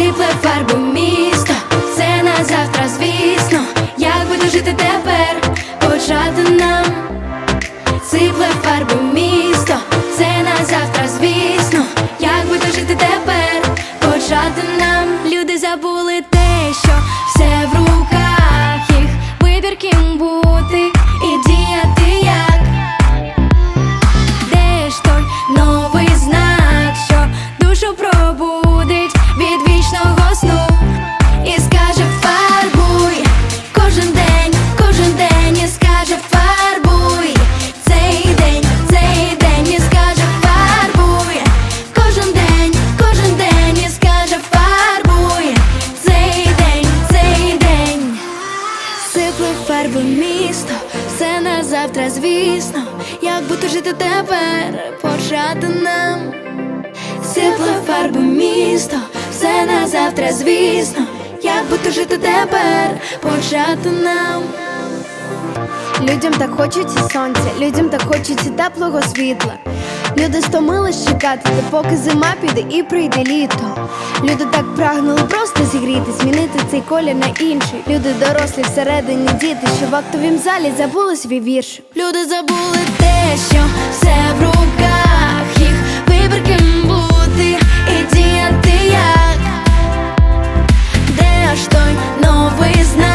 сипле фарбу місто, фарби місто, все на завтра, звісно. Як бути жити тепер, почати нам. Сипле фарби місто, все на завтра, звісно. Як бути жити тепер, почати нам. Людям так хочеться сонця, людям так хочеться теплого світла. Люди стомились чекати, то поки зима піде і прийде літо. Люди так прагнули просто зігріти, змінити цей колір на інший. Люди дорослі всередині діти, що в актовім залі забули свій вірш. Люди забули те, що все в руках їх вибір ким бути і діяти як, де аж той новий знак